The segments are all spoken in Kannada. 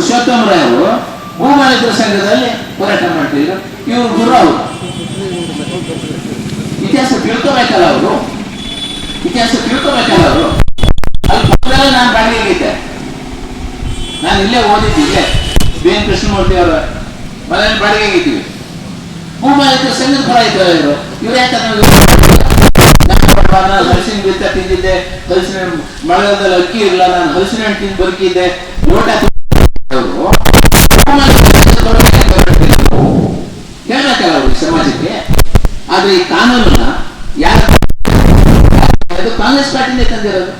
ಪುರುಷೋತ್ತಮ ರಾಯರು ಭೂಮಾಲೀಕರ ಸಂಘದಲ್ಲಿ ಹೋರಾಟ ಮಾಡ್ತಿದ್ರು. ಇವರು ಗುರು ಅವರು. ಇತಿಹಾಸ ತಿಳ್ಕೋಬೇಕಲ್ಲ ಅವರು? ಇತಿಹಾಸ ತಿಳ್ಕೋಬೇಕಲ್ಲ ಅವರು? ಅಲ್ಲಿ ನಾನು ಬಾಡಿಗೆಗಿದ್ದೆ ನಾನು ಇಲ್ಲೇ ಓದಿದ್ದೆ ಇಲ್ಲೇ. ಬಿ ಎನ್ ಕೃಷ್ಣಮೂರ್ತಿ ಅವರ ಮನೆಯಲ್ಲಿ ಬಾಡಿಗೆಗಿದ್ದೀವಿ ಭೂಮಾಲಿಕರ ಸಂಘದ ಪರ ಇದ್ದಾರೆ ಇವರು. ಇವ್ರು ಯಾಕಂದ್ರೆ ಹಲಸಿನ ಬಿತ್ತ ತಿಂದಿದ್ದೆ. ಹಲಸಿನ ಮಳೆಗಾಲದಲ್ಲಿ ಅಕ್ಕಿ ಇಲ್ಲ ನಾನು ಹಲಸಿನ ಹಣ್ಣು ತಿಂದು ಬದುಕಿದ್ದೆ. ಓಟ ಅವರು ಹೇಳ್ಬೇಕಲ್ಲ ಅವ್ರಿಗೆ ಸಮಾಜಕ್ಕೆ ಆದ್ರೆ ಈ ಕಾನೂನನ್ನ ಯಾರು ಅದು ಕಾಂಗ್ರೆಸ್ ಪಾರ್ಟಿನೇ ತಂದಿರೋದು.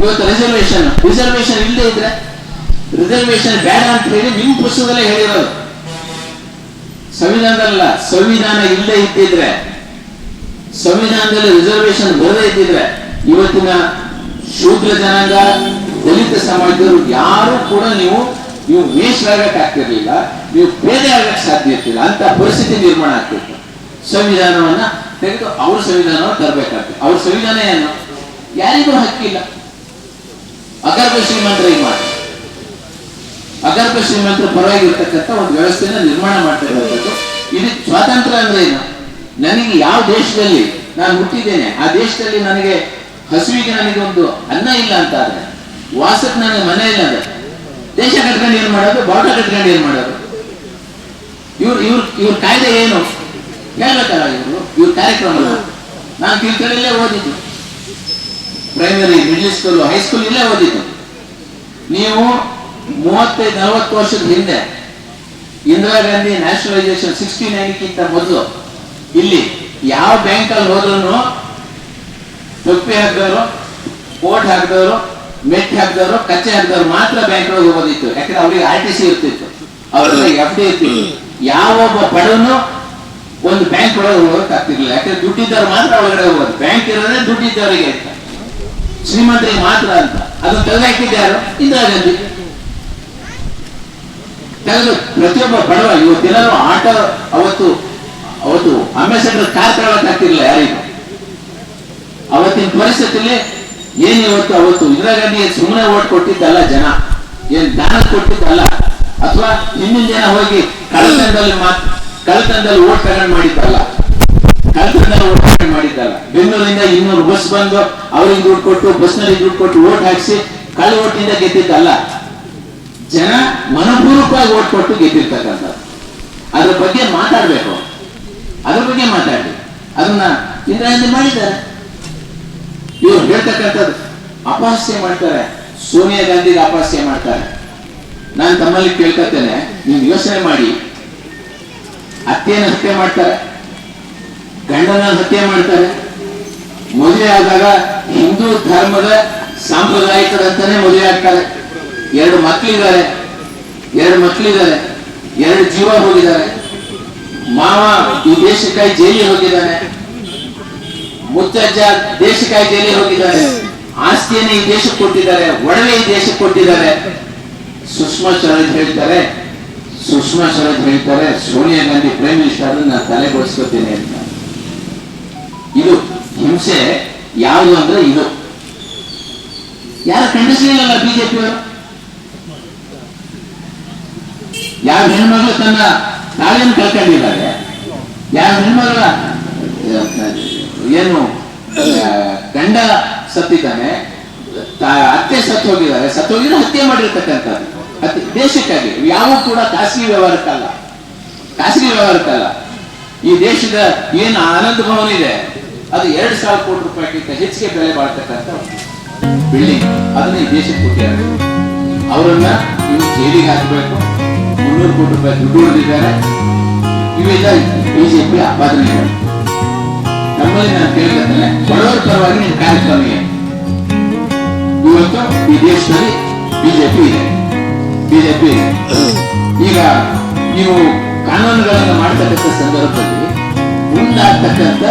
ಇವತ್ತು ರಿಸರ್ವೇಶನ್ ರಿಸರ್ವೇಶನ್ ಇಲ್ಲದೆ ಇದ್ರೆ ರಿಸರ್ವೇಶನ್ ಬೇಡ ಅಂತ ಹೇಳಿ ನಿಮ್ ಪುಸ್ತಕದಲ್ಲೇ ಹೇಳಿರೋದು. ಸಂವಿಧಾನದಲ್ಲ, ಸಂವಿಧಾನ ಇಲ್ಲದೆ ಇದ್ದಿದ್ರೆ, ಸಂವಿಧಾನದಲ್ಲಿ ರಿಸರ್ವೇಶನ್ ಬರದೇ ಇದ್ದಿದ್ರೆ ಇವತ್ತಿನ ಶೂದ್ರ ಜನಾಂಗ, ದಲಿತ ಸಮಾಜದವರು ಯಾರು ಕೂಡ ನೀವು ನೀವು ಮೇಷರಾಗಕ್ಕೆ ಆಗ್ತಿರ್ಲಿಲ್ಲ, ನೀವು ಪೇದೆ ಆಗಕ್ಕೆ ಸಾಧ್ಯ ಇರ್ತಿಲ್ಲ, ಅಂತ ಪರಿಸ್ಥಿತಿ ನಿರ್ಮಾಣ ಆಗ್ತಿತ್ತು. ಸಂವಿಧಾನವನ್ನ ತೆಗೆದು ಅವ್ರ ಸಂವಿಧಾನವನ್ನು ತರಬೇಕಾಗ್ತದೆ ಅವ್ರ ಸಂವಿಧಾನ ಏನು? ಯಾರಿಗೂ ಹಕ್ಕಿಲ್ಲ. ಅಗರ್ಭ ಶ್ರೀಮಂತರಿಗೆ ಮಾಡಿ ಅಗರ್ಭ ಶ್ರೀಮಂತರ ಪರವಾಗಿರ್ತಕ್ಕಂಥ ಒಂದು ವ್ಯವಸ್ಥೆನ ನಿರ್ಮಾಣ ಮಾಡ್ತಾ ಇರಬೇಕು ಇದು ಸ್ವಾತಂತ್ರ್ಯ ಅಂದ್ರೆ ಏನು? ನನಗೆ ಯಾವ ದೇಶದಲ್ಲಿ ನಾನು ಹುಟ್ಟಿದ್ದೇನೆ, ಆ ದೇಶದಲ್ಲಿ ನನಗೆ ಹಸುವಿಗೆ ನನಗೆ ಒಂದು ಅನ್ನ ಇಲ್ಲ ಅಂತ ಆದ್ರೆ ವಾಸಕ್ಕೆ ನನಗೆ ಮನೆ ಇಲ್ಲ ಅಂದ್ರೆ, ದೇಶ ಕಟ್ಕೊಂಡು ಏನ್ ಮಾಡೋದು? ಬಾಟ ಕಟ್ಕೊಂಡು ಏನ್ ಮಾಡೋದು? ಇವ್ರು, ಇವ್ರ ಇವ್ರ ಕಾಯ್ದೆ ಏನು? ಹೇಳ್ಬೇಕಲ್ಲ ಇವರು? ಇವ್ರ ಕಾರ್ಯಕ್ರಮ. ನಾನು ತಿಳ್ಕೊಳ್ಳಲ್ಲೇ ಓದಿದ್ದು. ಪ್ರೈಮರಿ ಮಿಡ್ಲ್ ಸ್ಕೂಲ್ ಹೈಸ್ಕೂಲ್ ಇಲ್ಲೇ ಓದಿದ್ದು. ನೀವು ಮೂವತ್ತೈದು, ನಲವತ್ತು ವರ್ಷದ ಹಿಂದೆ ಇಂದಿರಾ ಗಾಂಧಿ ನ್ಯಾಷನಲೈಸೇಷನ್ ಸಿಕ್ಸ್ಟಿ ನೈನ್ಗಿಂತ ಮೊದಲು ಇಲ್ಲಿ ಯಾವ ಬ್ಯಾಂಕ್ ಅಲ್ಲಿ ಹೋದ್ರು ತೊಪ್ಪಿ ಹಾಕಿದವರು ಕೋಟ್ ಹಾಕಿದವರು ಮೆಟ್ ಹಾಕಿದವರು, ಕಚ್ಚೆ ಹಾಕಿದವರು ಮಾತ್ರ ಬ್ಯಾಂಕ್ ಒಳಗೆ ಹೋಗೋದಿತ್ತು ಯಾಕಂದ್ರೆ ಅವ್ರಿಗೆ ಆರ್ ಟಿ ಸಿ ಇರ್ತಿತ್ತು. ಅವ್ರಿಗೆ ಎಫ್ ಡಿ ಇರ್ತಿತ್ತು. ಯಾವೊಬ್ಬ ಬಡವನು ಒಂದು ಬ್ಯಾಂಕ್ ಒಳಗೆ ಹೋಗೋಕೆ ಆಗ್ತಿರ್ಲಿಲ್ಲ. ಯಾಕಂದ್ರೆ ದುಡ್ಡಿದ್ದವ್ರು ಮಾತ್ರ ಒಳಗಡೆ ಹೋಗೋದು. ಬ್ಯಾಂಕ್ ಇರೋದೇ ದುಡ್ಡಿದ್ದವರಿಗೆ ಅಂತ. ಶ್ರೀಮಂತರಿಗೆ ಮಾತ್ರ ಅಂತ ಅದು ತೆಗೆದಾಕಿದ್ದು ಯಾರು? ಇಂದಿರಾ ಗಾಂಧಿ. ತೆಗೆದು ಪ್ರತಿಯೊಬ್ಬ ಬಡವ ಇವತ್ತಿನ ಆಟ ಅವತ್ತು ಅವತ್ತು ಅಂಬಾಸಡರ್ ಕಾರ್ ತಗೊಳಕ್ ಆಗ್ತಿರ್ಲಿಲ್ಲ ಯಾರಿಗೂ. ಅವತ್ತಿನ ಪರಿಸ್ಥಿತಿಯಲ್ಲಿ ಏನ್ ಇವತ್ತು ಅವತ್ತು ಇಂದಿರಾ ಗಾಂಧಿ ಸುಮ್ಮನೆ ಓಟ್ ಕೊಟ್ಟಿದ್ದಲ್ಲ ಜನ, ಏನ್ ದಾನ ಕೊಟ್ಟಿದ್ದಲ್ಲ, ಅಥವಾ ಹಿಂದಿನ ಜನ ಹೋಗಿ ಕಳ್ಳತನದಲ್ಲಿ ಮಾತ್, ಕಳ್ಳತನದಲ್ಲಿ ಓಟ್ ತಗೊಂಡ್ ಮಾಡಿದ್ದಲ್ಲ. ಮಾಡಿದ್ದಲ್ಲ ಬೆಂಗಳೂರಿಂದ ಇನ್ನೂರು ಬಸ್ ಬಂದು ಅವ್ರಿಗೆ ದುಡ್ಡು ಕೊಟ್ಟು ಬಸ್ನಲ್ಲಿ ದುಡ್ಡು ಕೊಟ್ಟು ಓಟ್ ಹಾಕಿಸಿ ಕಳ್ಳ ಓಟಿಂದ ಗೆದ್ದಿದ್ದಲ್ಲ. ಜನ ಮನಪೂರ್ವಕವಾಗಿ ಓಟ್ ಕೊಟ್ಟು ಗೆದ್ದಿರ್ತಕ್ಕಂಥದ್ದು ಅದ್ರ ಬಗ್ಗೆ ಮಾತಾಡ್ಬೇಕು. ಅದ್ರ ಬಗ್ಗೆ ಮಾತಾಡಿ. ಅದನ್ನ ಇಂದಿರಾ ಮಾಡಿದ್ದಾರೆ. ಇವ್ರು ಹೇಳ್ತಕ್ಕಂಥದ್ದು ಅಪಹಾಸ್ಯ ಮಾಡ್ತಾರೆ. ಸೋನಿಯಾ ಗಾಂಧಿಗೆ ಅಪಹಾಸ್ಯ ಮಾಡ್ತಾರೆ. ನಾನು ತಮ್ಮಲ್ಲಿ ಕೇಳ್ಕೊತೇನೆ ನೀವು ಯೋಚನೆ ಮಾಡಿ. ಅತ್ತೆಯನ್ನು ಹತ್ಯೆ ಮಾಡ್ತಾರೆ. ಗಂಡನ ಹತ್ಯೆ ಮಾಡ್ತಾರೆ. ಮದುವೆ ಆದಾಗ ಹಿಂದೂ ಧರ್ಮದ ಸಾಂಪ್ರದಾಯಿಕರಂತಾನೆ ಮದುವೆ ಆಗ್ತಾರೆ. ಎರಡು ಮಕ್ಕಳಿದ್ದಾರೆ. ಎರಡು ಮಕ್ಕಳಿದ್ದಾರೆ. ಎರಡು ಜೀವ ಹೋಗಿದ್ದಾರೆ. ಮಾವ ಈ ದೇಶಕ್ಕಾಗಿ ಜೈಲಿಗೆ ಹೋಗಿದ್ದಾನೆ. ಮುತ್ತಜ್ಜ ದೇಶಕ್ಕಾಗಿ ಜೈಲಿ ಹೋಗಿದ್ದಾರೆ. ಆಸ್ತಿಯನ್ನು ಈ ದೇಶಕ್ಕೆ ಕೊಟ್ಟಿದ್ದಾರೆ. ಒಡವೆ ಈ ದೇಶಕ್ಕೆ ಕೊಟ್ಟಿದ್ದಾರೆ. ಸುಷ್ಮಾ ಸ್ವರಾಜ್ ಹೇಳ್ತಾರೆ. ಸುಷ್ಮಾ ಸ್ವರಾಜ್ ಹೇಳ್ತಾರೆ, ಸೋನಿಯಾ ಗಾಂಧಿ ಪ್ರೈಮ್ ಮಿನಿಸ್ಟರ್ ನಾನು ತಲೆಗೊಳಿಸ್ಕೊತೀನಿ ಅಂತ. ಇದು ಹಿಂಸೆ ಯಾವುದು ಅಂದ್ರೆ ಇದು. ಯಾರು ಖಂಡಿಸಲಿಲ್ಲ ಬಿಜೆಪಿ ಯಾರು ಹೆಣ್ಮಗಳು ತನ್ನ ತಾಳಿಯನ್ನು ಕಳ್ಕೊಂಡಿದ್ದಾರೆ? ಯಾವ ಹೆಣ್ಮಗಳ ಏನು ಗಂಡ ಸತ್ತಿದ್ದಾನೆ ಅತ್ತೆ ಸತ್ತು ಹೋಗಿದ್ದಾರೆ ಸತ್ತು ಹೋಗಿದ್ರೆ ಹತ್ಯೆ ಮಾಡಿರ್ತಕ್ಕಂಥದ್ದು. ಅತಿ, ದೇಶಕ್ಕಾಗಿ ಯಾವ ಕೂಡ ಖಾಸಗಿ ವ್ಯವಹಾರಕ್ಕಲ್ಲ. ಖಾಸಗಿ ವ್ಯವಹಾರಕ್ಕಲ್ಲ. ಈ ದೇಶದ ಏನು ಆನಂದ ಭವನ ಇದೆ ಅದು ಎರಡ್ ಸಾವಿರ ಕೋಟಿ ರೂಪಾಯಿಗಿಂತ ಹೆಚ್ಚಿಗೆ ಬೆಲೆ ಬಾಳ್ತಕ್ಕಂಥ ಬಿಲ್ಡಿಂಗ್ ಅದನ್ನ ಈ ದೇಶಕ್ಕೆ ಕೊಟ್ಟಿದ್ದಾರೆ. ಅವರನ್ನ ನೀವು ಜೈಲಿಗೆ ಹಾಕಬೇಕು. ಮುನ್ನೂರು ಕೋಟಿ ರೂಪಾಯಿ ದುಡ್ಡು ಉಳಿದಿದ್ದಾರೆ. ಇವೆಲ್ಲ ಬಿಜೆಪಿ ಆಪಾದನೆಗಳು. ನಮ್ಮಲ್ಲಿ ನಾನು ಕೇಳ್ಕೊತೇನೆ ಬಡವರ ಪರವಾಗಿ ನಿಮ್ಮ ಕಾರ್ಯಕ್ರಮ ಇವತ್ತು ಈ ದೇಶದಲ್ಲಿ ಬಿಜೆಪಿ ಇದೆ. ಬಿಜೆಪಿ ಇದೆ. ಈಗ ನೀವು ಕಾನೂನುಗಳನ್ನು ಮಾಡ್ತಕ್ಕಂಥ ಸಂದರ್ಭದಲ್ಲಿ ಮುಂದಾಗ್ತಕ್ಕಂಥ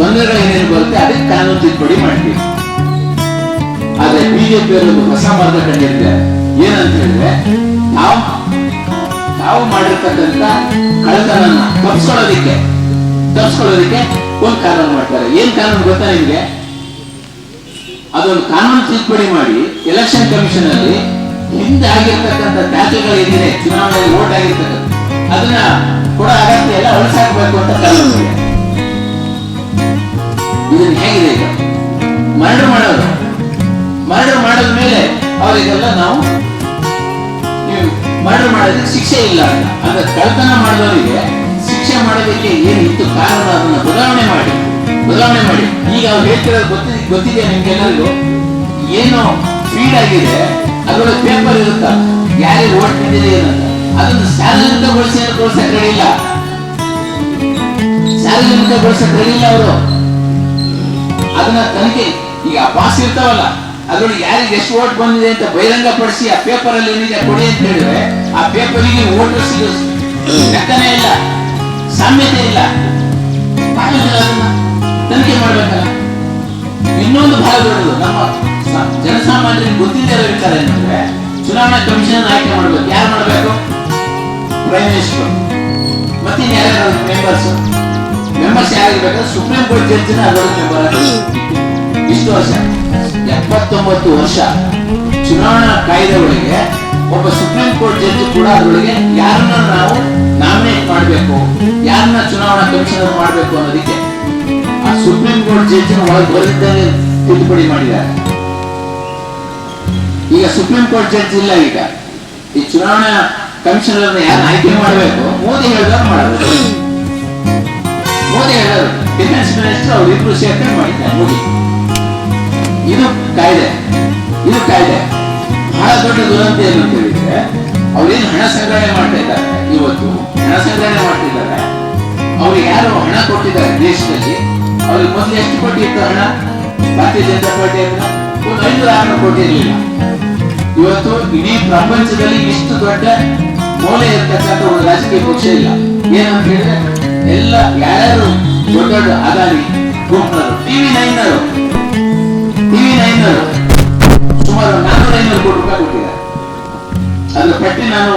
ತೊಂದರೆಗಳು ಏನೇನು ಬರುತ್ತೆ ಅದೇ ಕಾನೂನು ತಿದ್ದುಪಡಿ ಮಾಡ್ತೀವಿ. ಆದ್ರೆ ಬಿಜೆಪಿ ಒಂದು ಹೊಸ ಮಾರ್ಗ ಕಂಡಿದ್ದಾರೆ ಏನಂತ ಹೇಳಿದ್ರೆ, ನಾವು ತಾವು ಮಾಡಿರ್ತಕ್ಕಂಥ ಕಳ್ಳತನನ್ನ ತಪ್ಪಿಸ್ಕೊಳ್ಳೋದಿಕ್ಕೆ ತಪ್ಪಿಸ್ಕೊಳ್ಳೋದಿಕ್ಕೆ ಒಂದು ಕಾನೂನು ಮಾಡ್ತಾರೆ. ಏನ್ ಕಾನೂನು ಗೊತ್ತಾ ನಿಮ್ಗೆ? ಅದೊಂದು ಕಾನೂನು ತಿದ್ದುಪಡಿ ಮಾಡಿ ಎಲೆಕ್ಷನ್ ಕಮಿಷನ್ ಅಲ್ಲಿ ಹಿಂದೆ ಆಗಿರ್ತಕ್ಕಂಥ ದಾಖಲೆಗಳು ಏನಿದೆ, ಚುನಾವಣೆಯಲ್ಲಿ ಓಟ್ ಆಗಿರ್ತಕ್ಕಂಥ, ಅದನ್ನ ಕೂಡ ಅಗತ್ಯ ಎಲ್ಲ ಅಳಿಸಾಕ್ಬೇಕು ಅಂತ ಕಲ್ಪನೆ ಇದನ್ನ ಹೇಗಿದೆ ಈಗ ಮರಣ ಮಾಡೋದು? ಮರಣ ಮಾಡಿದ ಮೇಲೆ ಅವರಿಗೆಲ್ಲ ನಾವು ಮರ್ಡರ್ ಮಾಡೋದಕ್ಕೆ ಶಿಕ್ಷೆ ಇಲ್ಲ ಅಂತ. ಅಂದ್ರೆ ಕಳ್ತನ ಮಾಡಿದವರಿಗೆ ಶಿಕ್ಷೆ ಮಾಡೋದಕ್ಕೆ ಏನು ಇತ್ತು ಕಾರಣ ಅದನ್ನ ಬದಲಾವಣೆ ಮಾಡಿ. ಬದಲಾವಣೆ ಮಾಡಿ. ಈಗ ಅವ್ರು ಹೇಳ್ತಿರೋದು ಗೊತ್ತಿದೆ ಗೊತ್ತಿದೆ ನಿಮ್ಗೆಲ್ಲರಿಗೂ ಏನು ಫೀಡ್ ಆಗಿದೆ ಅದರ ಪೇಪರ್ ಇರುತ್ತ? ಯಾರಿಗೆ ಓಟ್ ಬಿದ್ದಿದೆ ಏನಂತ. ಅದನ್ನು ಸಾರ್ವಜನಿಕಗೊಳಿಸಿ ಗೊಳಿಸಕ್ ಇಲ್ಲ ಸಾರ್ವಜನಿಕಗೊಳಿಸಕ್ ಇಲ್ಲ ಅವರು. ಅದನ್ನ ತನಿಖೆ, ಈಗ ಪಾಸ್ ಇರ್ತಾವಲ್ಲ ಅದ್ರೊಳಗೆ ಯಾರಿಗೆ ಎಷ್ಟು ಓಟ್ ಬಂದಿದೆ ಅಂತ ಬಹಿರಂಗ ಪಡಿಸಿ ಆ ಪೇಪರ್ ಅಲ್ಲಿ ಏನಿದೆ ಕೊಡಿ ಅಂತ ಹೇಳಿದ್ರೆ, ಆ ಪೇಪರಿಗೆ ವೋಟರ್ಸ್ ಲೆಕ್ಕನೇ ಇಲ್ಲ, ಸಾಮ್ಯತೆ ಇಲ್ಲ. ತನಿಖೆ ಮಾಡ್ಬೇಕಲ್ಲ. ಇನ್ನೊಂದು ಭಾಗ ದೊಡ್ಡದು, ನಮ್ಮ ಜನಸಾಮಾನ್ಯರಿಗೆ ಗೊತ್ತಿದ್ದ ವಿಚಾರ ಏನಂದ್ರೆ, ಚುನಾವಣಾ ಕಮಿಷನ್ ಆಯ್ಕೆ ಮಾಡ್ಬೇಕು. ಯಾರು ಮಾಡ್ಬೇಕು? ಪ್ರೈಮ್ ಮಿನಿಸ್ಟರ್ ಮತ್ತೆ ಯಾರ್ಯಾರು ಮೆಂಬರ್ಸ್ ಮೆಂಬರ್ಸ್ ಆಗಿರ್ಬೇಕು ಸುಪ್ರೀಂ ಕೋರ್ಟ್ ಜಡ್ಜಿನ ಇಷ್ಟು ವರ್ಷ, ಎಪ್ಪತ್ತೊಂಬತ್ತು ವರ್ಷ ಚುನಾವಣಾ ಕಾಯ್ದೆ ಒಳಗೆ ಒಬ್ಬ ಸುಪ್ರೀಂ ಕೋರ್ಟ್ ಜಡ್ಜಿ ಕೂಡ ಅದರೊಳಗೆ ಯಾರನ್ನ ನಾವು ನಾಮಿನೇಟ್ ಮಾಡಬೇಕು, ಯಾರನ್ನ ಚುನಾವಣಾ ಕಮಿಷನರ್ ಮಾಡಬೇಕು ಅನ್ನೋದಕ್ಕೆ ಆ ಸುಪ್ರೀಂ ಕೋರ್ಟ್ ಜಡ್ಜಿನ ಒಳಗೆ ಬರೆದಿದ್ದರೆ ತಿದ್ದುಪಡಿ ಮಾಡಿದ್ದಾರೆ. ಈಗ ಸುಪ್ರೀಂ ಕೋರ್ಟ್ ಜಡ್ಜ್ ಇಲ್ಲ ಈಗ. ಈ ಚುನಾವಣಾ ಕಮಿಷನರ್ ಯಾರು ಆಯ್ಕೆ ಮಾಡಬೇಕು, ಮೋದಿ ಹೇಳಿದಾಗ ಮಾಡಬೇಕು ಮೋದಿ ಹೇಳೋದು ಡಿಫೆನ್ಸ್ ಮಿನಿಸ್ಟರ್ ಅವ್ರು ಇಬ್ರು ಸೇರ್ಕೊಂಡು ಮಾಡಿದ್ದಾರೆ ಮೋದಿ ಇದು ಕಾಯ್ದೆ. ಇದು ಕಾಯ್ದೆ. ಬಹಳ ದೊಡ್ಡ ದುರಂತ ಏನು ಅಂತ ಹೇಳಿದ್ರೆ ಅವ್ರೇನು ಹಣ ಸಂಗ್ರಹಣೆ ಮಾಡ್ತಾ ಇದ್ದಾರೆ ಇವತ್ತು, ಹಣ ಸಂಗ್ರಹಣೆ ಮಾಡ್ತಿದ್ದಾರೆ ಅವ್ರಿಗೆ ಯಾರು ಹಣ ಕೊಟ್ಟಿದ್ದಾರೆ ದೇಶದಲ್ಲಿ. ಅವ್ರಿಗೆ ಮೊದಲು ಎಷ್ಟು ಕೋಟಿ ಇತ್ತು ಹಣ? ಭಾರತೀಯ ಜನತಾ ಪಾರ್ಟಿ ಹತ್ರ? ಒಂದು ಐದು ಆರು ಕೋಟಿ ಇರಲಿಲ್ಲ. ಇವತ್ತು ಇಡೀ ಪ್ರಪಂಚದಲ್ಲಿ ಇಷ್ಟು ದೊಡ್ಡ ಮೌಲ್ಯ ಇರ್ತಕ್ಕಂಥ ಒಂದು ರಾಜಕೀಯ ಪಕ್ಷ ಇಲ್ಲ. ಏನಂತ ಹೇಳಿದ್ರೆ ಎಲ್ಲ ಯಾರ್ಯಾರು ದೊಡ್ಡ ದೊಡ್ಡ ಅದಾನಿ ಟಿವಿ ನೈನರು. ಟಿವಿ ನೈನರು. ಸುಮಾರು ನಾನ್ನೂರ ಐನೂರು ಕೋಟಿ ರೂಪಾಯಿ ಪಟ್ಟಿ ನಾನು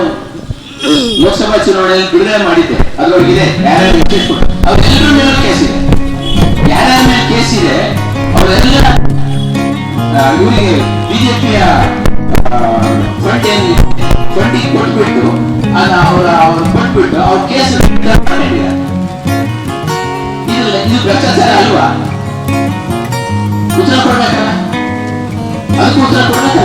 ಲೋಕಸಭಾ ಚುನಾವಣೆಯಲ್ಲಿ ಬಿಡುಗಡೆ ಮಾಡಿದ್ದೆ. ಅದರೊಳಗಿದೆ ಯಾರ್ಯಾರು ಕೇಸ್ ಅವ್ರೆಲ್ಲರ ಮೇಲೆ ಕೇಸ್ ಇದೆ. ಯಾರ್ಯಾರ ಮೇಲೆ ಕೇಸ್ ಇದೆ, ಅವರೆಲ್ಲ ಇವರಿಗೆ ಬಿಜೆಪಿಯ ಟ್ವೆಂಟಿ ಫಂಡಿಗೆ ಕೊಟ್ಬಿಟ್ಟು ಅದ ಅವರ, ಅವ್ರು ಕೊಟ್ಬಿಟ್ಟು ಅವ್ರ ಕೇಸ್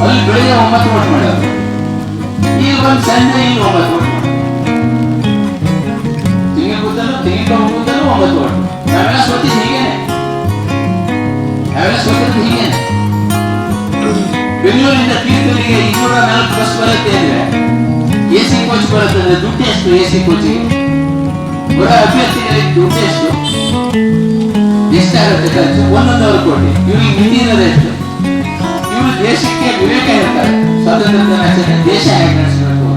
ಅಲ್ಲಿ ಬೆಳಿಗ್ಗೆ ಒಂಬತ್ತು ಓಟ್ ಮಾಡ್ಯಾರ ಈಗ ಒಂದು ಸಂಜೆ ಇಲ್ಲಿ ಒಂಬತ್ತು ಓಟ್ ಮಾಡಿ ತೆಂಗಿನ ಕೂದಲು ತೆಂಗಿನ ಕಬ್ಬು ಕೂದಲು ಒಂಬತ್ತು ಓಟ್ ನಾವೆಲ್ಲ ಸೋತಿದ್ದು ಹೀಗೇನೆ ನಾವೆಲ್ಲ ಸೋತಿದ್ದು ಹೀಗೇನೆ ಬೆಂಗಳೂರಿನಿಂದ ತೀರ್ಥರಿಗೆ ಇನ್ನೂರ ನಾಲ್ಕು ಬಸ್ ಬರುತ್ತೆ ಅಂದ್ರೆ ಎ ಸಿ ಕೋಚ್ ಬರುತ್ತೆ ಅಂದ್ರೆ ದುಡ್ಡು ಎಷ್ಟು ಎ ಸಿ ಕೋಚಿಗೆ ಬರೋ ಅಭ್ಯರ್ಥಿಗಳಿಗೆ ದುಡ್ಡು ಎಷ್ಟು ಎಷ್ಟಾಗುತ್ತೆ ಖರ್ಚು ಒಂದೊಂದವರು ಕೋಟಿ ಇವ್ರಿಗೆ ಮಿತಿರೋದು ಎಷ್ಟು ಇವರು ದೇಶಕ್ಕೆ ವಿವೇಕ ಇರ್ತಾರೆ ದೇಶ ಹೇಗೆ ನಡೆಸಬೇಕು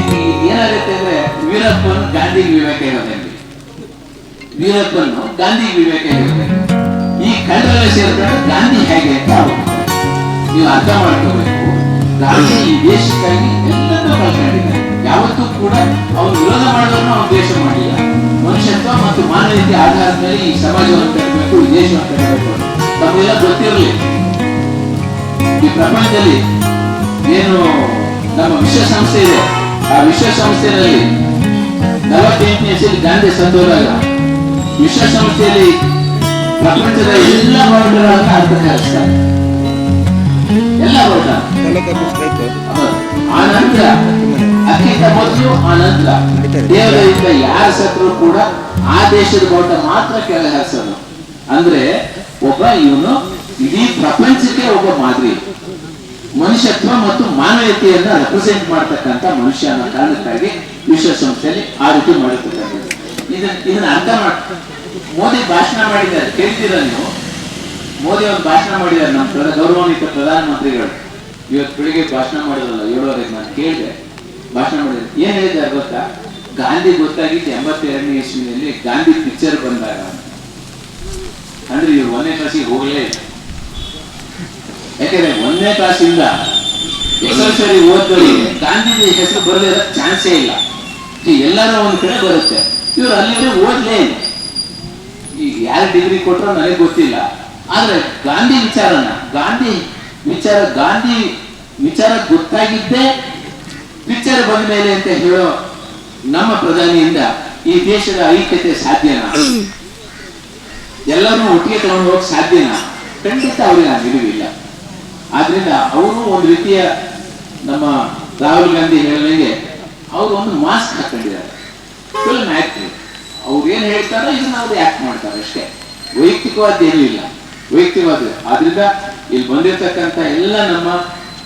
ಇದು ಏನಾಗುತ್ತೆ ಅಂದ್ರೆ ವೀರಪ್ಪನ್ ಗಾಂಧಿಗೆ ವಿವೇಕ ಇರೋದಲ್ಲಿ ವೀರಪ್ಪನ್ ಗಾಂಧಿಗೆ ವಿವೇಕ ಈ ಕಳ್ಳರೆಲ್ಲ ಸೇರಿದಾಗ ಗಾಂಧಿ ಹೇಗೆ ನೀವು ಅರ್ಥ ಮಾಡ್ಕೋಬೇಕು ಗಾಂಧಿ ಈ ದೇಶಕ್ಕಾಗಿ ಎಲ್ಲದನ್ನೂ ಕಳ್ಕೊಂಡಿದ್ದಾರೆ ಯಾವತ್ತೂ ಕೂಡ ಅವನು ವಿರೋಧ ಮಾಡೋದನ್ನು ಅವನು ದೇಶ ಮಾಡಿಲ್ಲ. ಮನುಷ್ಯತ್ವ ಮತ್ತು ಮಾನವೀಯತೆ ಆಧಾರದ ಮೇಲೆ ಈ ಸಮಾಜವನ್ನು ಕಟ್ಟಬೇಕು ಈ ದೇಶವನ್ನು ಕಟ್ಟಬೇಕು ನಮಗೆಲ್ಲ ಗೊತ್ತಿರಲಿ. ಈ ಪ್ರಪಂಚದಲ್ಲಿ ಏನು ನಮ್ಮ ವಿಶ್ವಸಂಸ್ಥೆ ಇದೆ? ಆ ವಿಶ್ವಸಂಸ್ಥೆಯಲ್ಲಿ ನಲವತ್ತೆಂಟನೇ ಇಸಲಿ ಗಾಂಧಿ ಸಂದೋದಾಗ ವಿಶ್ವಸಂಸ್ಥೆಯಲ್ಲಿ ಪ್ರಪಂಚದ ಎಲ್ಲ ವರ್ಗಗಳನ್ನು ಅರ್ಥ ಕಲಿಸ್ತಾರೆ ಎಲ್ಲ ವರ್ಗ ಆ ನಂತರ ಮೊದಲು ಆ ನಂತರ ದೇವರಿಂದ ಯಾರ ಸತ್ರು ಕೂಡ ಆ ದೇಶದ ಬಾವುಟ ಮಾತ್ರ ಕೆಳಗೆ ಹಾರಿಸೋದು. ಅಂದ್ರೆ ಒಬ್ಬ ಇವನು ಇಡೀ ಪ್ರಪಂಚಕ್ಕೆ ಒಬ್ಬ ಮಾದರಿ. ಮನುಷ್ಯತ್ವ ಮತ್ತು ಮಾನವೀಯತೆಯನ್ನ ರೆಪ್ರೆಸೆಂಟ್ ಮಾಡ್ತಕ್ಕಂಥ ಮನುಷ್ಯ ಅನ್ನೋ ಕಾರಣಕ್ಕಾಗಿ ವಿಶ್ವಸಂಸ್ಥೆಯಲ್ಲಿ ಆ ರೀತಿ ಮಾಡುತ್ತಿದ್ದಾರೆ ಇದನ್ನ ಇದನ್ನ ಅರ್ಥ ಮಾಡ, ಮೋದಿ ಭಾಷಣ ಮಾಡಿದ್ದಾರೆ. ಕೇಳ್ತೀರ ನೀವು? ಮೋದಿ ಒಂದು ಭಾಷಣ ಮಾಡಿದ್ದಾರೆ ನಮ್ಮ ಪ್ರಧಾನ, ಗೌರವಾನ್ವಿತ ಪ್ರಧಾನಮಂತ್ರಿಗಳು. ಇವತ್ತು ಬೆಳಿಗ್ಗೆ ಭಾಷಣ ಮಾಡಿದ್ರಲ್ಲ, ಏಳುವರೆಗೆ ನಾನು ಕೇಳಿದೆ. ಭಾಷಣ ಮಾಡಿದ್ರು ಏನ್ ಹೇಳಿದ್ದಾರೆ ಗೊತ್ತಾ? ಗಾಂಧಿ ಗೊತ್ತಾಗಿದ್ದು ಎಂಬತ್ತೆರಡನೇ ಇಸ್ವಿನಲ್ಲಿ ಗಾಂಧಿ ಪಿಕ್ಚರ್ ಬಂದಾಗ. ಅಂದ್ರೆ ಇವ್ರು ಒಂದನೇ ಕ್ಲಾಸಿಗೆ ಹೋಗಲೇ ಇಲ್ಲ. ಯಾಕಂದ್ರೆ ಒಂದನೇ ಕ್ಲಾಸಿಂದ ಎಸ್ಎಲ್ಸರಿ ಓದ್ದವರಿಗೆ ಗಾಂಧೀಜಿ ಹೆಸರು ಬರಲಿರೋ ಚಾನ್ಸೇ ಇಲ್ಲ. ಎಲ್ಲರೂ ಒಂದ್ ಕಡೆ ಬರುತ್ತೆ. ಇವ್ರು ಅಲ್ಲಿಂದ್ರೆ ಓದ್ಲೇ ಇಲ್ಲ. ಈಗ ಯಾರು ಡಿಗ್ರಿ ಕೊಟ್ಟರು ನನಗೆ ಗೊತ್ತಿಲ್ಲ. ಆದ್ರೆ ಗಾಂಧಿ ವಿಚಾರನ, ಗಾಂಧಿ ವಿಚಾರ ಗಾಂಧಿ ವಿಚಾರ ಗೊತ್ತಾಗಿದ್ದೇ ಪಿಕ್ಚರ್ ಬಂದ ಮೇಲೆ ಅಂತ ಹೇಳೋ ನಮ್ಮ ಪ್ರಧಾನಿಯಿಂದ ಈ ದೇಶದ ಐಕ್ಯತೆ ಸಾಧ್ಯನಾ? ಎಲ್ಲರೂ ಒಟ್ಟಿಗೆ ತಗೊಂಡು ಹೋಗಕ್ ಸಾಧ್ಯನಾ? ಖಂಡಿತ ಅವ್ರಿಗೆ ಆ ನಿಲುವಿಲ್ಲ. ಆದ್ರಿಂದ ಅವರು ಒಂದು ರೀತಿಯ ನಮ್ಮ ರಾಹುಲ್ ಗಾಂಧಿ ಹೇಳಿದಂಗೆ ಅವರು ಒಂದು ಮಾಸ್ಕ್ ಹಾಕೊಂಡಿದ್ದಾರೆ. ಫಿಲ್ಮ್ ಆಕ್ಟಿವ್ ಅವ್ರು ಏನ್ ಹೇಳ್ತಾರೋ ಇದನ್ನ ಅವ್ರು ಆಕ್ಟ್ ಮಾಡ್ತಾರೆ ಅಷ್ಟೇ. ವೈಯಕ್ತಿಕವಾದ ಏನೂ ಇಲ್ಲ. ವೈಯಕ್ತಿಕವಾದ ಆದ್ರಿಂದ ಇಲ್ಲಿ ಬಂದಿರತಕ್ಕಂತ ಎಲ್ಲ ನಮ್ಮ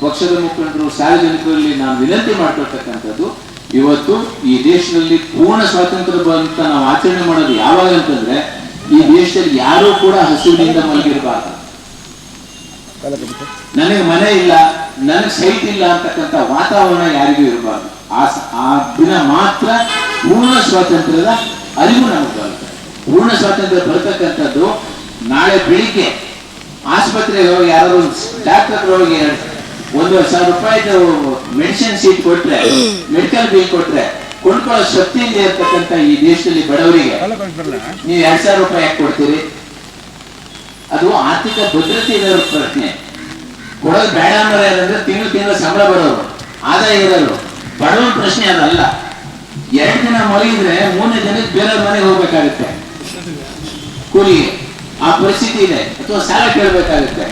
ಪಕ್ಷದ ಮುಖಂಡರು, ಸಾರ್ವಜನಿಕರಲ್ಲಿ ನಾನು ವಿನಂತಿ ಮಾಡ್ಕೊಳ್ತಕ್ಕಂಥದ್ದು, ಇವತ್ತು ಈ ದೇಶದಲ್ಲಿ ಪೂರ್ಣ ಸ್ವಾತಂತ್ರ್ಯ ಬಂತ ನಾವು ಆಚರಣೆ ಮಾಡೋದು ಯಾವಾಗ ಅಂತಂದ್ರೆ, ಈ ದೇಶದಲ್ಲಿ ಯಾರೂ ಕೂಡ ಹಸುವಿನಿಂದ ಮಲಗಿರಬಾರ್ದು. ನನಗೆ ಮನೆ ಇಲ್ಲ ನನಗೆ ಸೈಟ್ ಇಲ್ಲ ಅಂತಕ್ಕಂಥ ವಾತಾವರಣ ಯಾರಿಗೂ ಇರಬಾರ್ದು. ಆ ಆ ದಿನ ಮಾತ್ರ ಪೂರ್ಣ ಸ್ವಾತಂತ್ರ್ಯದ ಅರಿವು ನಮಗೆ ಬರುತ್ತೆ. ಪೂರ್ಣ ಸ್ವಾತಂತ್ರ್ಯ ಬರ್ತಕ್ಕಂಥದ್ದು ನಾಳೆ ಬೆಳಿಗ್ಗೆ ಆಸ್ಪತ್ರೆಗೆ ಹೋಗಿ ಯಾರು ಡಾಕ್ಟರ್ ಹೋಗಿ ಒಂದು ಸಾವಿರ ರೂಪಾಯಿದು ಮೆಡಿಸಿನ್ ಸೀಟ್ ಕೊಟ್ರೆ ಮೆಡಿಕಲ್ ಬಿಲ್ ಕೊಟ್ರೆ ಕೊಂಡ್ಕೊಳ್ಳೋ ಶಕ್ತಿಯಿಂದ ಇರ್ತಕ್ಕಂಥ ಈ ದೇಶದಲ್ಲಿ ಬಡವರಿಗೆ ನೀವು ಎರಡ್ ಸಾವಿರ ರೂಪಾಯಿ ಯಾಕೆ ಕೊಡ್ತೀರಿ? ಅದು ಆರ್ಥಿಕ ಭದ್ರತೆ ಇರೋರ ಪ್ರಶ್ನೆ. ಕೊಡೋದು ಬೇಡ ಅನ್ನೋರು ಯಾರಂದ್ರೆ ತಿಂಗಳು ತಿಂಗಳು ಸಂಬಳ ಬರೋರು, ಆದಾಯ ಇರೋರು. ಬಡವ ಪ್ರಶ್ನೆ ಅದಲ್ಲ. ಎರಡು ದಿನ ಮಲಗಿದ್ರೆ ಮೂರನೇ ದಿನಕ್ಕೆ ಬೇರೆಯವ್ರ ಮನೆಗೆ ಹೋಗ್ಬೇಕಾಗುತ್ತೆ. ಕೂಲಿಗೆ. ಆ ಪರಿಸ್ಥಿತಿ ಇದೆ. ಅಥವಾ ಸಾಲ ಕೇಳಬೇಕಾಗುತ್ತೆ.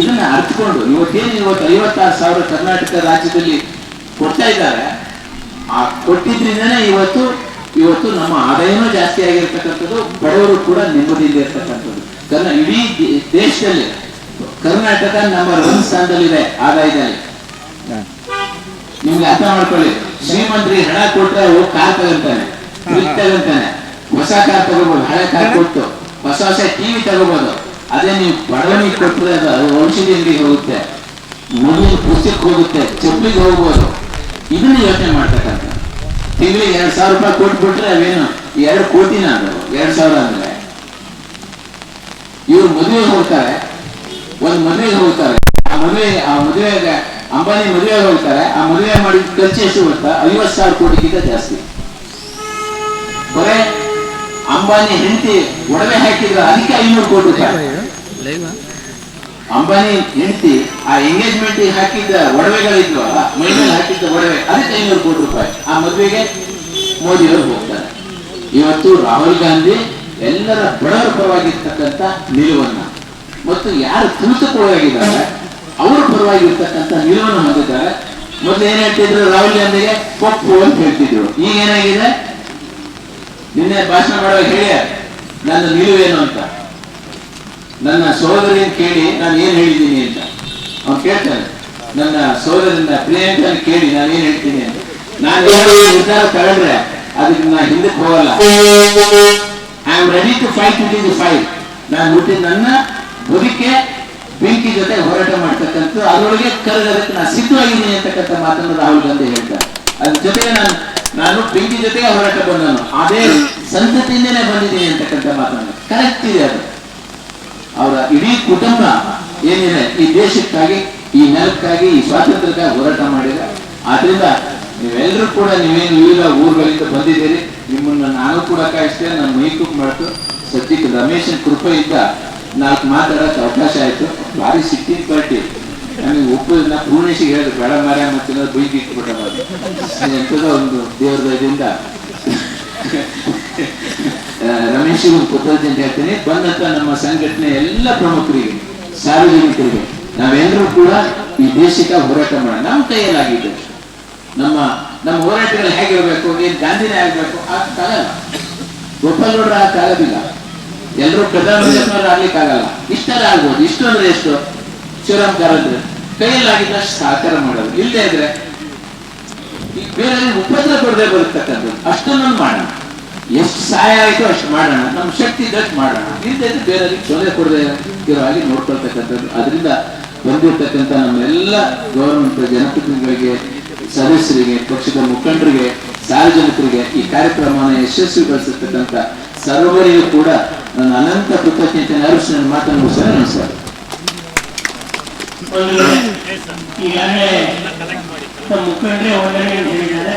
ಇದನ್ನ ಅರ್ಥಕೊಂಡು ಇವತ್ತೇನು ಇವತ್ತು ಐವತ್ತಾರು ಸಾವಿರ ಕರ್ನಾಟಕ ರಾಜ್ಯದಲ್ಲಿ ಕೊಡ್ತಾ ಇದ್ದಾರೆ, ಆ ಕೊಟ್ಟಿದ್ರಿಂದನೇ ಇವತ್ತು ಇವತ್ತು ನಮ್ಮ ಆದಾಯನೂ ಜಾಸ್ತಿ ಆಗಿರ್ತಕ್ಕಂಥದ್ದು, ಬಡವರು ಕೂಡ ನೆಮ್ಮದಿಯಿಂದ ಇರ್ತಕ್ಕಂಥದ್ದು. ಕಾರಣ ಇಡೀ ದೇಶದಲ್ಲಿ ಕರ್ನಾಟಕ ನಂಬರ್ ಒನ್ ಸ್ಥಾನದಲ್ಲಿದೆ ಆದಾಯದಲ್ಲಿ. ನಿಮ್ಗೆ ಅರ್ಥ ಮಾಡ್ಕೊಳ್ಳಿ. ಶ್ರೀಮಂತರಿಗೆ ಹಣ ಕೊಟ್ರೆ ಅವರು ಕಾರ್ ತಗೊಂತಾನೆ ಫ್ರಿಜ್ ತಗೊಂತಾನೆ ಹೊಸ ಕಾರ್ ತಗೋಬಹುದು ಹಳೆ ಕಾರ್ ಕೊಟ್ಟು ಹೊಸ ಹೊಸ ಟಿವಿ ತಗೋಬಹುದು ಅದೇ ನೀವು ಬಡವನಿಗೆ ಕೊಟ್ಟರೆ ಅದು ಅದು ಔಷಧಿ ಅಂಗಡಿಗೆ ಹೋಗುತ್ತೆ. ಮಗುವಿಗೆ ಪುಸ್ತಕಕ್ಕೆ ಹೋಗುತ್ತೆ ಚಪ್ಪಲಿಗೆ ಹೋಗ್ಬೋದು. ಇದನ್ನ ಯೋಚನೆ ಮಾಡ್ತಕ್ಕಂಥ. ತಿಂಗಳಿಗೆ ಎರಡ್ ಸಾವಿರ ರೂಪಾಯಿ ಕೊಟ್ಬಿಟ್ರೆ ಅವೇನು? ಎರಡು ಕೋಟಿನ ಅದು ಎರಡ್ ಸಾವಿರ ಅಂದ್ರೆ. ಇವ್ರು ಮದುವೆಗೆ ಹೋಗ್ತಾರೆ, ಒಂದು ಮದುವೆಗೆ ಹೋಗ್ತಾರೆ. ಆ ಮದುವೆ, ಆ ಮದುವೆಗೆ ಅಂಬಾನಿ ಮದುವೆಗೆ ಹೋಗ್ತಾರೆ. ಆ ಮದುವೆ ಮಾಡಿದ ಖರ್ಚು ಎಷ್ಟು ಗೊತ್ತಾ? ಐವತ್ ಸಾವಿರ ಕೋಟಿಗಿಂತ ಜಾಸ್ತಿ. ಬರೇ ಅಂಬಾನಿ ಹೆಂಡತಿ ಒಡವೆ ಹಾಕಿದ್ರೆ ಅದಕ್ಕೆ ಐನೂರು ಕೋಟಿ ಅಂಬಾನಿ ಹೆಂಡತಿ ಆ ಎಂಗೇಜ್ಮೆಂಟ್ ಹಾಕಿದ್ದ ಒಡವೆಗಳಿದ್ವಲ್ಲ ಮೈಮೇಲೆ ಹಾಕಿದ್ದ ಒಡವೆ, ಅದಕ್ಕೆ ಐನೂರು ಕೋಟಿ ರೂಪಾಯಿ. ಆ ಮದುವೆಗೆ ಮೋದಿಯವರು ಹೋಗ್ತಾರೆ. ಇವತ್ತು ರಾಹುಲ್ ಗಾಂಧಿ ಎಲ್ಲರ ಬಡವರ ಪರವಾಗಿರ್ತಕ್ಕಂಥ ನಿಲುವನ್ನ. ಮತ್ತು ಯಾರು ತುಳಿತಕ್ಕೊಳಗಾಗಿದ್ದಾರೆ ಅವರ ಪರವಾಗಿರ್ತಕ್ಕಂಥ ನಿಲುವನ್ನು ಹೊಂದಿದ್ದಾರೆ. ಮೊದಲು ಏನ್ ರಾಹುಲ್ ಗಾಂಧಿಗೆ ಪಪ್ಪು ಅಂತ ಹೇಳ್ತಿದ್ರು. ಈಗ ಏನಾಗಿದೆ? ನಿನ್ನೆ ಭಾಷಣ ಮಾಡುವಾಗ ಹೇಳಿ ನನ್ನ ನಿಲುವೇನು ಅಂತ. ನನ್ನ ಸಹೋದರಿಯನ್ನು ಕೇಳಿ ನಾನು ಏನ್ ಹೇಳಿದ್ದೀನಿ ಅಂತ. ಅವ್ನು ಕೇಳ್ತಾನೆ ನನ್ನ ಸಹೋದರನ್ನ ಪ್ರಿಯಾಂಕನ ಕೇಳಿ ನಾನು ಏನ್ ಹೇಳ್ತೀನಿ ಅಂತ. ನಾನು ನಿರ್ಧಾರ ತಗೊಂಡ್ರೆ ಅದಕ್ಕೆ ನಾ ಹಿಂದಕ್ಕೆ ಹೋಗಲ್ಲ. I am ready to fight it in fight ನಾನು ನನ್ನ ಬದುಕೆ ಬೆಂಕಿ ಜೊತೆ ಹೋರಾಟ ಮಾಡ್ತಕ್ಕಂಥ ಅದರೊಳಗೆ ಕರೆದಕ್ಕೆ ನಾನು ಸಿದ್ಧವಾಗಿದ್ದೀನಿ ಅಂತಕ್ಕಂಥ ಮಾತನ್ನು ರಾಹುಲ್ ಗಾಂಧಿ ಹೇಳ್ತಾರೆ. ಅದ್ರ ಜೊತೆಗೆ ನಾನು ನಾನು ಬೆಂಕಿ ಜೊತೆಗೆ ಹೋರಾಟ ಬಂದನು ಅದೇ ಸಂತತಿಯಿಂದನೇ ಬಂದಿದ್ದೀನಿ ಅಂತಕ್ಕಂಥ ಮಾತನ್ನು. ಕರೆಕ್ಟ್ ಇದೆ ಅದು. ಅವರ ಇಡೀ ಕುಟುಂಬ ಏನಿದೆ, ಈ ದೇಶಕ್ಕಾಗಿ, ಈ ನೆಲಕ್ಕಾಗಿ, ಈ ಸ್ವಾತಂತ್ರ್ಯಕ್ಕಾಗಿ ಹೋರಾಟ ಮಾಡಿದ. ಆದ್ರಿಂದ ನೀವೆಲ್ಲರೂ ಕೂಡ ನೀವೇನು ವಿವಿಧ ಊರುಗಳಿಂದ ಬಂದಿದ್ದೀರಿ ನಿಮ್ಮನ್ನ ನಾನು ಕೂಡ ಕಾಯಿಸ್ತೇನೆ ನನ್ನ ಮೈಕೂಪ್ ಮಾಡ್ತು. ಸದ್ಯಕ್ಕೆ ರಮೇಶನ್ ಕೃಪೆಯಿಂದ ನಾಲ್ಕು ಮಾತಾಡಕ್ಕೆ ಅವಕಾಶ ಆಯಿತು. ಭಾರಿ ಸಿಟ್ಟಿನ ಪಾರ್ಟಿ ನಮಗೆ ಒಪ್ಪುದನ್ನ ಪೂರ್ಣೇಶಿಗೆ ಹೇಳಿದ್ರು ಬೇಡ ಮಾರ್ಯ ಮತ್ತೆ ಬೈಕ್ ಇಟ್ಬಿಟ್ಟು ಒಂದು ದೇವರ ದಯದಿಂದ ಆ, ರಮೇಶ್ ಒಂದು ಕೃತಜ್ಞತೆ ಅಂತ ಹೇಳ್ತೀನಿ ಬಂದಂತ ನಮ್ಮ ಸಂಘಟನೆ ಎಲ್ಲ ಪ್ರಮುಖರಿಗೆ ಸಾರ್ವಜನಿಕರಿಗೆ ನಾವೆಲ್ಲರೂ ಕೂಡ ಈ ದೇಶಕ್ಕೆ ಹೋರಾಟ ಮಾಡೋಣ. ನಮ್ಮ ಕೈಯಲ್ಲಾಗಿದೆ ನಮ್ಮ ನಮ್ಮ ಹೋರಾಟಗಳು ಹೇಗಿರಬೇಕು, ಏನ್ ಗಾಂಧಿನೇ ಆಗ್ಬೇಕು ಗೋಪಾಲ್ಗೌಡರ ಆ ಕಾಲವಿಲ್ಲ. ಎಲ್ಲರೂ ಪ್ರಧಾನಮಂತ್ರಿಯವರು ಆಗ್ಲಿಕ್ಕೆ ಆಗಲ್ಲ ಇಷ್ಟರ ಆಗ್ಬೋದು. ಇಷ್ಟು ಅಂದ್ರೆ ಎಷ್ಟು? ಶಿವರಾಮ್ ಕಾರಂದ್ರೆ ಕೈಯಲ್ಲಾಗಿದ್ದಷ್ಟು ಸಹಕಾರ ಮಾಡೋದು ಇಲ್ಲದೆ ಇದ್ರೆ ಬೇರೆ ಉಪದ್ರ ಕೊಡದೆ ಬರ್ತಕ್ಕಂಥದ್ದು. ಅಷ್ಟನ್ನು ಮಾಡೋಣ. ಎಷ್ಟು ಸಹಾಯ ಆಯಿತು ಅಷ್ಟು ಮಾಡೋಣ. ನಮ್ಮ ಶಕ್ತಿ ಇದ್ದಷ್ಟು ಮಾಡೋಣ. ಇಲ್ಲದೆ ಇದ್ರೆ ಬೇರೆಯವ್ರಿಗೆ ತೊಂದರೆ ಕೊಡದೆ ಇರೋ ಹಾಗೆ ನೋಡ್ಕೊಳ್ತಕ್ಕಂಥದ್ದು. ಅದರಿಂದ ಬಂದಿರತಕ್ಕಂಥ ನಮ್ಮೆಲ್ಲ ಗೌರ್ಮೆಂಟ್ ಜನಪ್ರತಿನಿಧಿಗಳಿಗೆ ಸದಸ್ಯರಿಗೆ ಪಕ್ಷದ ಮುಖಂಡರಿಗೆ ಸಾರ್ವಜನಿಕರಿಗೆ ಈ ಕಾರ್ಯಕ್ರಮವನ್ನು ಯಶಸ್ವಿಗೊಳಿಸಿರ್ತಕ್ಕಂಥ ಸರ್ವರಿಗೂ ಕೂಡ ನನ್ನ ಅನಂತ ಕೃತಜ್ಞತೆ ಅರ್ಪಿಸಿ ನನ್ನ ಮಾತನ್ನು ಮುಗಿಸ್ತೇನೆ ನಮಸ್ಕಾರ ಈಗಾಗಲೇ ಮುಖಂಡರೇ ಅಂತ ಹೇಳಿದ್ದಾರೆ